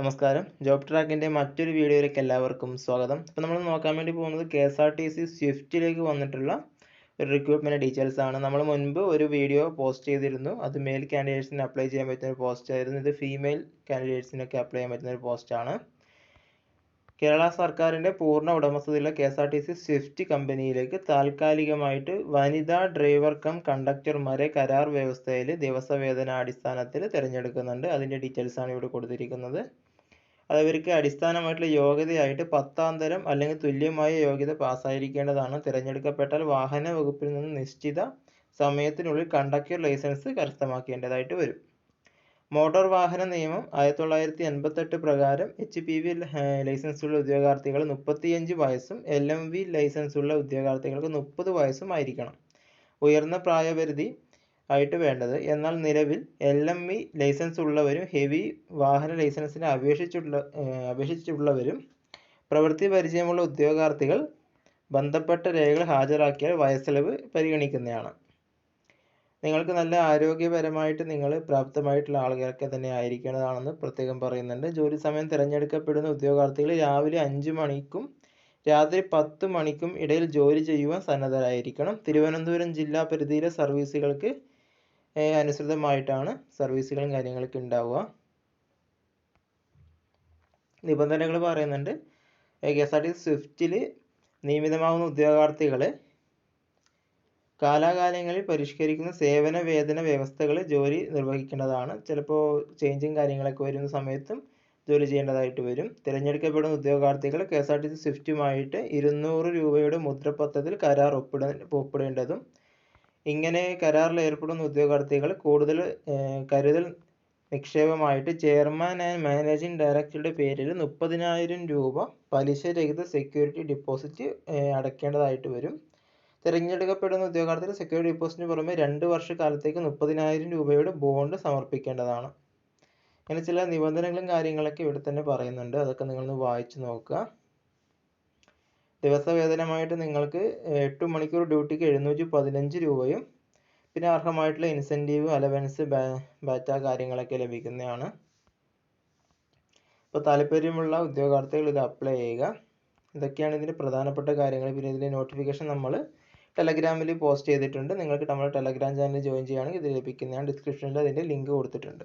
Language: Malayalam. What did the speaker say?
നമസ്കാരം. ജോബ് ട്രാക്കിന്റെ മറ്റൊരു വീഡിയോയിലേക്ക് എല്ലാവർക്കും സ്വാഗതം. അപ്പോൾ നമ്മൾ നോക്കാൻ വേണ്ടി പോകുന്നത് K S R T C സ്വിഫ്റ്റിലേക്ക് വന്നിട്ടുള്ള ഒരു റിക്രൂട്ട്മെന്റ് ഡീറ്റെയിൽസ് ആണ്. നമ്മൾ മുൻപ് ഒരു വീഡിയോ പോസ്റ്റ് ചെയ്തിരുന്നു. അത് മെയിൽ കാൻഡിഡേറ്റ്സിന് അപ്ലൈ ചെയ്യാൻ പറ്റുന്ന ഒരു പോസ്റ്റ് ആയിരുന്നു. ഇത് ഫീമെയിൽ കാൻഡിഡേറ്റ്സിനൊക്കെ അപ്ലൈ ചെയ്യാൻ പറ്റുന്ന ഒരു പോസ്റ്റാണ് കേരള സർക്കാരിന്റെ പൂർണ ഉടമസ്ഥതയിലുള്ള K S R T C Swift കമ്പനിയിലേക്ക് താൽക്കാലികമായിട്ട് വനിതാ ഡ്രൈവർ കം കണ്ടക്ടർമാരെ കരാർ വ്യവസ്ഥയിൽ ദിവസവേതന അടിസ്ഥാനത്തിൽ തിരഞ്ഞെടുക്കുന്നുണ്ട് അതിന്റെ ഡീറ്റെയിൽസാണ് ഇവിടെ കൊടുത്തിരിക്കുന്നത്. അത് അവർക്ക് അടിസ്ഥാനമായിട്ടുള്ള യോഗ്യതയായിട്ട് പത്താം തരം അല്ലെങ്കിൽ തുല്യമായ യോഗ്യത പാസ്സായിരിക്കേണ്ടതാണ്. തിരഞ്ഞെടുക്കപ്പെട്ടാൽ വാഹന വകുപ്പിൽ നിന്ന് നിശ്ചിത സമയത്തിനുള്ളിൽ കണ്ടക്ടർ ലൈസൻസ് കരസ്ഥമാക്കേണ്ടതായിട്ട് വരും. മോട്ടോർ വാഹന നിയമം ആയിരത്തി തൊള്ളായിരത്തി എൺപത്തെട്ട് പ്രകാരം എച്ച് പി വി ലൈസൻസ് ഉള്ള ഉദ്യോഗാർത്ഥികൾ മുപ്പത്തിയഞ്ച് വയസ്സും എൽ എം വി ലൈസൻസ് ഉള്ള ഉദ്യോഗാർത്ഥികൾക്ക് മുപ്പത് വയസ്സും ആയിരിക്കണം. ഉയർന്ന പ്രായപരിധി ആയിട്ട് വേണ്ടത്. എന്നാൽ നിലവിൽ എൽ എം ഇ ലൈസൻസ് ഉള്ളവരും ഹെവി വാഹന ലൈസൻസിന് അപേക്ഷിച്ചുള്ള അപേക്ഷിച്ചുള്ളവരും പ്രവൃത്തി പരിചയമുള്ള ഉദ്യോഗാർത്ഥികൾ ബന്ധപ്പെട്ട രേഖകൾ ഹാജരാക്കിയാൽ വയസ്സിളവ് പരിഗണിക്കുന്നതാണ് നിങ്ങൾക്ക് നല്ല ആരോഗ്യപരമായിട്ട് നിങ്ങൾ പ്രാപ്തമായിട്ടുള്ള ആളുകളൊക്കെ തന്നെ ആയിരിക്കേണ്ടതാണെന്ന് പ്രത്യേകം പറയുന്നുണ്ട്. ജോലി സമയം തിരഞ്ഞെടുക്കപ്പെടുന്ന ഉദ്യോഗാർത്ഥികൾ രാവിലെ അഞ്ച് മണിക്കും രാത്രി പത്ത് മണിക്കും ഇടയിൽ ജോലി ചെയ്യുവാൻ സന്നദ്ധരായിരിക്കണം. തിരുവനന്തപുരം ജില്ലാ പരിധിയിലെ സർവീസുകൾക്ക് അനുസൃതമായിട്ടാണ് സർവീസുകളും കാര്യങ്ങളൊക്കെ ഉണ്ടാവുക. നിബന്ധനകൾ പറയുന്നുണ്ട് കെ എസ് ആർ ടി സ്വിഫ്റ്റിൽ നിയമിതമാകുന്ന ഉദ്യോഗാർത്ഥികൾ കാലാകാലങ്ങളിൽ പരിഷ്കരിക്കുന്ന സേവന വേതന വ്യവസ്ഥകൾ ജോലി നിർവഹിക്കേണ്ടതാണ്. ചിലപ്പോൾ ചേഞ്ചും കാര്യങ്ങളൊക്കെ വരുന്ന സമയത്തും ജോലി ചെയ്യേണ്ടതായിട്ട് വരും. തിരഞ്ഞെടുക്കപ്പെടുന്ന ഉദ്യോഗാർത്ഥികൾ K S R T C സ്വിഫ്റ്റുമായിട്ട് ഇരുന്നൂറ് രൂപയുടെ മുദ്രപത്രത്തിൽ കരാർ ഒപ്പിട ഒപ്പിടേണ്ടതും ഇങ്ങനെ കരാറിൽ ഏർപ്പെടുന്ന ഉദ്യോഗാർത്ഥികൾ കൂടുതൽ കരുതൽ നിക്ഷേപമായിട്ട് ചെയർമാൻ ആൻഡ് മാനേജിംഗ് ഡയറക്ടറുടെ പേരിൽ മുപ്പതിനായിരം രൂപ പലിശരഹിത സെക്യൂരിറ്റി ഡിപ്പോസിറ്റ് അടക്കേണ്ടതായിട്ട് വരും. തിരഞ്ഞെടുക്കപ്പെടുന്ന ഉദ്യോഗാർത്ഥികൾ സെക്യൂരിറ്റി ഡിപ്പോസിറ്റിന് പുറമെ രണ്ട് വർഷക്കാലത്തേക്ക് മുപ്പതിനായിരം രൂപയുടെ ബോണ്ട് സമർപ്പിക്കേണ്ടതാണ്. അങ്ങനെ ചില നിബന്ധനകളും കാര്യങ്ങളൊക്കെ ഇവിടെ തന്നെ പറയുന്നുണ്ട്. അതൊക്കെ നിങ്ങളൊന്ന് വായിച്ചു നോക്കുക. ദിവസവേതനമായിട്ട് നിങ്ങൾക്ക് എട്ട് മണിക്കൂർ ഡ്യൂട്ടിക്ക് എഴുന്നൂറ്റി പതിനഞ്ച് രൂപയും പിന്നെ അർഹമായിട്ടുള്ള ഇൻസെന്റീവ് അലവൻസ് ബാറ്റ കാര്യങ്ങളൊക്കെ ലഭിക്കുന്നതാണ്. അപ്പോൾ താല്പര്യമുള്ള ഉദ്യോഗാർത്ഥികൾ ഇത് അപ്ലൈ ചെയ്യുക. ഇതൊക്കെയാണ് ഇതിന്റെ പ്രധാനപ്പെട്ട കാര്യങ്ങൾ. പിന്നെ ഇതിന്റെ നോട്ടിഫിക്കേഷൻ നമ്മൾ ടെലഗ്രാമിൽ പോസ്റ്റ് ചെയ്തിട്ടുണ്ട്. നിങ്ങൾക്ക് നമ്മുടെ ടെലഗ്രാം ചാനൽ ജോയിൻ ചെയ്യുകയാണെങ്കിൽ ഇത് ലഭിക്കുന്നതാണ്. ഡിസ്ക്രിപ്ഷനിൽ അതിന്റെ ലിങ്ക് കൊടുത്തിട്ടുണ്ട്.